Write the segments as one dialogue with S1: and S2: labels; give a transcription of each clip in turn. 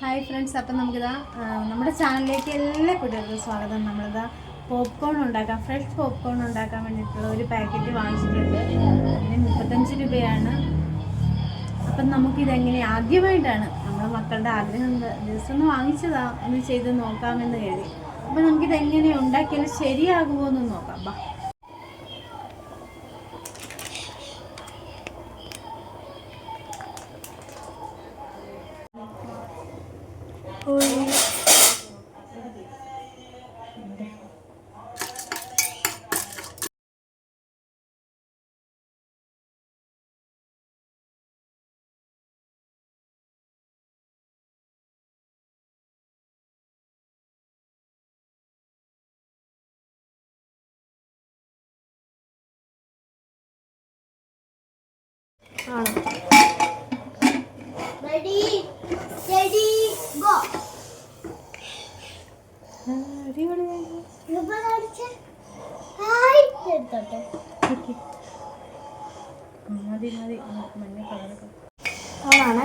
S1: Hi friends അപ്പം നമുക്കിതാ നമ്മുടെ ചാനലിലേക്ക് എല്ലാ കുട്ടികൾക്കും സ്വാഗതം. നമ്മളിതാ പോപ്കോൺ ഉണ്ടാക്കാം ഫ്രഷ് പോപ്കോൺ ഉണ്ടാക്കാൻ വേണ്ടിയിട്ടുള്ള ഒരു പാക്കറ്റ് വാങ്ങിച്ചിട്ടുണ്ട്. അതിന് മുപ്പത്തഞ്ച് രൂപയാണ്. അപ്പം നമുക്കിതെങ്ങനെ ആദ്യമായിട്ടാണ് നമ്മുടെ മക്കളുടെ ആഗ്രഹം ജസ്റ്റ് ഒന്ന് വാങ്ങിച്ചതാ ഒന്ന് ചെയ്ത് നോക്കാമെന്ന് കരുതി. അപ്പം നമുക്കിതെങ്ങനെ ഉണ്ടാക്കിയാൽ ശരിയാകുമോ എന്ന് നോക്കാം. ബാ.
S2: tôi ആണോ
S1: മതി മതി. മഞ്ഞ കളറൊക്കെ.
S2: ഓണാണ്.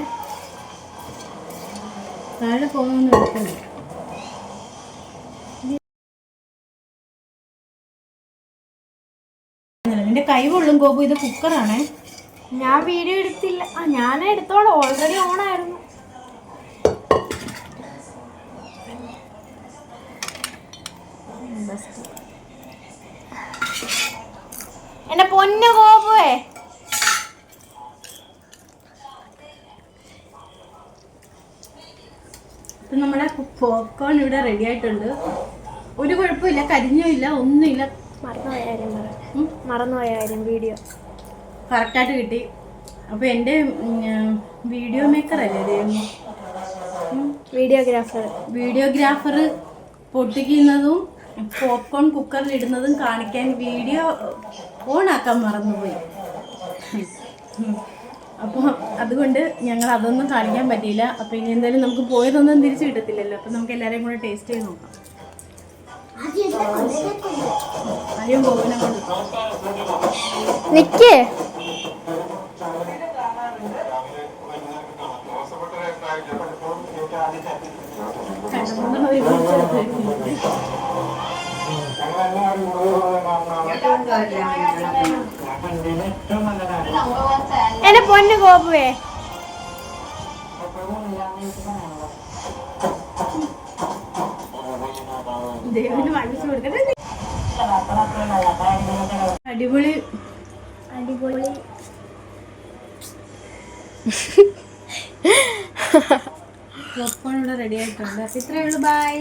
S1: താഴെ പോകുന്ന എടുക്കുന്നു നിന്റെ കൈ കൊള്ളും ഗോപു ഇത് കുക്കറാണേ
S2: ഞാൻ വീഡിയോ എടുത്തില്ല. ആ ഞാൻ എടുത്തോളാം. ഓൾറെഡി ഓണായിരുന്നു എന്റെ പൊന്നു കോപ്പുവേ
S1: ഇപ്പം നമ്മുടെ പോപ്കോൺ ഇവിടെ റെഡി ആയിട്ടുണ്ട്. ഒരു കുഴപ്പമില്ല കരിഞ്ഞില്ല ഒന്നുമില്ല.
S2: മറന്നുപോയ കാര്യം. മറന്നുപോയ കാര്യം വീഡിയോ
S1: കറക്റ്റായിട്ട് കിട്ടി. അപ്പോൾ എന്റെ വീഡിയോ മേക്കർ അല്ലേ
S2: വീഡിയോഗ്രാഫർ
S1: വീഡിയോഗ്രാഫർ പൊട്ടിക്കുന്നതും പോപ്കോൺ കുക്കറിൽ ഇടുന്നതും കാണിക്കാൻ വീഡിയോ ഓണാക്കാൻ മറന്നുപോയി. അപ്പോൾ അതുകൊണ്ട് ഞങ്ങൾ അതൊന്നും കാണിക്കാൻ പറ്റിയില്ല. അപ്പോൾ ഇനി എന്തായാലും നമുക്ക് പോയതൊന്നും തിരിച്ചു കിട്ടത്തില്ലല്ലോ. അപ്പോൾ നമുക്ക് എല്ലാവരെയും കൂടെ ടേസ്റ്റ് ചെയ്ത് നോക്കാം.
S2: നിക്കേ. എന്റെ പൊന്നു കോപ്പുവേ
S1: അടിപൊളി.
S2: അടിപൊളി.
S1: പോപ്കോൺ ഇവിടെ റെഡി ആയിട്ടുണ്ട്. അപ്പോൾ ഇത്രയേ ഉള്ളൂ ബൈ